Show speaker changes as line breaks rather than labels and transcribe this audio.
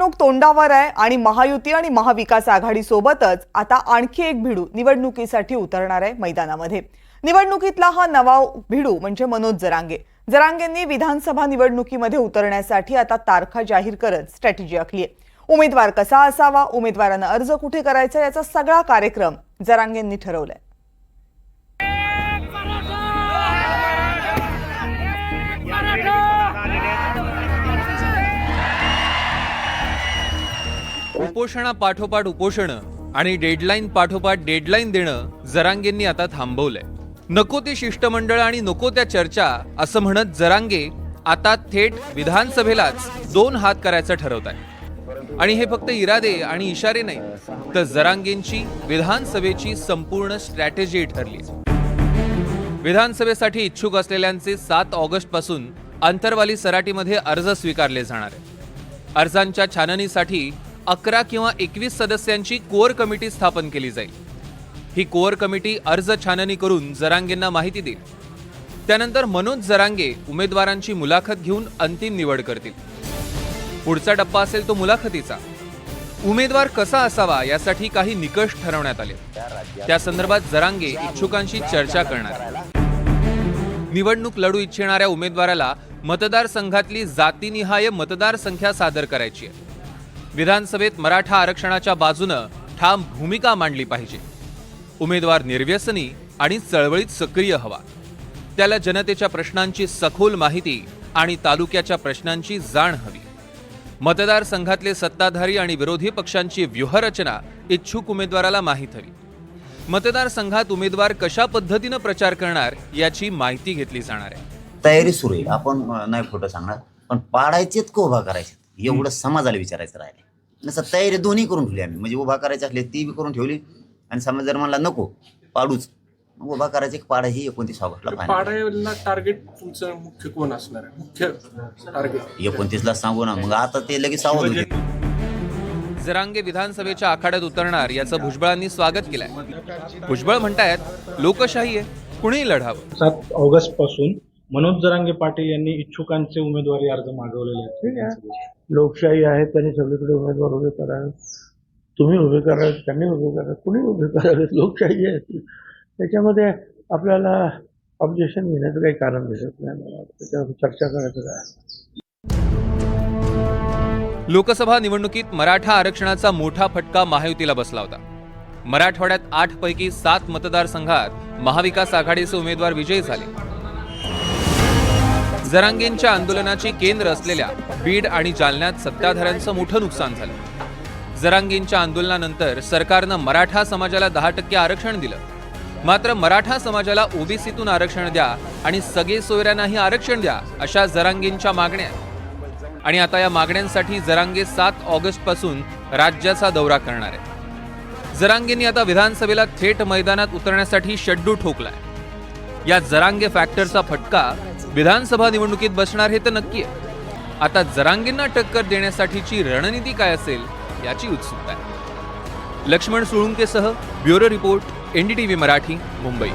निवडणूक तोंडावर आहे आणि महायुती आणि महाविकास आघाडी सोबतच आता आणखी एक भिडू निवडणुकीसाठी उतरणार आहे मैदानामध्ये. निवडणुकीतला हा नवा भिडू म्हणजे मनोज जरांगे. जरांगेंनी विधानसभा निवडणुकीमध्ये उतरण्यासाठी आता तारखा जाहीर करत स्ट्रॅटेजी आखली आहे उमेदवार कसा असावा उमेदवारांना अर्ज कुठे करायचा याचा सगळा कार्यक्रम जरांगेंनी ठरवलाय.
उपोषणा पाठोपाठ उपोषण आणि डेडलाईन पाठोपाठ डेडलाईन देणं जरांगेंनी आता थांबवलंय. नको ते शिष्टमंडळ आणि नको त्या चर्चा असं म्हणत जरांगे आता थेट विधानसभेलाच दोन हात करायचं ठरवत आहे आणि हे फक्त इरादे आणि इशारे नाही तर जरांगेंची विधानसभेची संपूर्ण स्ट्रॅटेजी ठरली. विधानसभेसाठी इच्छुक असलेल्यांचे सात ऑगस्टपासून अंतरवाली सराटीमध्ये अर्ज स्वीकारले जाणार आहे अर्जांच्या छाननीसाठी अकरा किंवा एकवीस सदस्यांची कोअर कमिटी स्थापन केली जाईल. ही कोअर कमिटी अर्ज छाननी करून जरांगेंना माहिती देईल. त्यानंतर मनोज जरांगे उमेदवारांची मुलाखत घेऊन अंतिम निवड करतील. पुढचा टप्पा असेल तो मुलाखतीचा. उमेदवार कसा असावा यासाठी काही निकष ठरवण्यात आले. त्या संदर्भात जरांगे इच्छुकांशी चर्चा करणार निवडणूक लढू इच्छिणाऱ्या उमेदवाराला मतदारसंघातली जातीनिहाय मतदार संख्या सादर करायची आहे. विधानसभेत मराठा आरक्षणाच्या बाजूनं ठाम भूमिका मांडली पाहिजे. उमेदवार निर्व्यसनी आणि चळवळीत सक्रिय हवा. त्याला जनतेच्या प्रश्नांची सखोल माहिती आणि तालुक्याच्या प्रश्नांची जाण हवी. मतदारसंघातले सत्ताधारी आणि विरोधी पक्षांची व्यूहरचना इच्छुक उमेदवाराला माहीत हवी. मतदारसंघात उमेदवार कशा पद्धतीनं प्रचार करणार याची माहिती घेतली जाणार आहे.
तयारी सुरू आहे. आपण नाही खोटं सांगणार पण पाडायचेत का उभा करायचे एवढं समाजाला विचारायचं राहिले नसं तयारी दोन्ही करून ठेवली आम्ही. म्हणजे उभा करायचे असले ती बी करून ठेवली. आणि समाज जर म्हणला नको पाडूच. मग उभा करायचे की पाडायची एकोणतीस ऑगस्टला
टार्गेट तुमचं मुख्य कोण असणार आहे? मुख्य टार्गेट
एकोणतीसला सांगू ना. मग आता ते लगेच सावध होते
जरांगे विधानसभेच्या आखाड्यात उतरणार याचं भुजबळांनी स्वागत केलंय. भुजबळ म्हणतायत लोकशाही आहे कुणीही लढावं?
सात ऑगस्टपासून मनोज जरांगे पाटील यांनी इच्छुकांचे उमेदवारी अर्ज मागवलेले आहेत.
लोकशाही आहे त्यांनी सगळीकडे उमेदवार उभे करावेत. तुम्ही उभे करावेत त्यांनी उभे करावेत कुणी उभे करावेत? लोकशाही आहे. त्याच्यामध्ये आपल्याला ऑब्जेक्शन घेण्याचं काही कारण दिसत नाही मला त्याच्यावर चर्चा करायचं काय?
लोकसभा निवडणुकीत मराठा आरक्षणाचा मोठा फटका महायुतीला बसला होता. मराठवाड्यात आठ पैकी सात मतदारसंघात महाविकास आघाडीचे उमेदवार विजयी झाले. जरांगेंच्या आंदोलनाची केंद्र असलेल्या बीड आणि जालन्यात सत्ताधाऱ्यांचं मोठं नुकसान झालं. जरांगेंच्या आंदोलनानंतर सरकारनं मराठा समाजाला दहा टक्के आरक्षण दिलं. मात्र मराठा समाजाला ओबीसीतून आरक्षण द्या आणि सगळे सोयऱ्यांनाही आरक्षण द्या अशा जरांगेंच्या मागण्या आणि आता या मागण्यांसाठी जरांगे सात ऑगस्टपासून राज्याचा दौरा करणार आहे जरांगेंनी आता विधानसभेला थेट मैदानात उतरण्यासाठी शड्डू ठोकलाय. या जरांगे फॅक्टरचा फटका विधानसभा निवडणुकीत बसणार हे तर नक्की आहे. आता जरांगेंना टक्कर देण्यासाठीची रणनीती काय असेल याची उत्सुकता आहे. Laxman सुळुंकेसह bureau report NDTV Marathi Mumbai.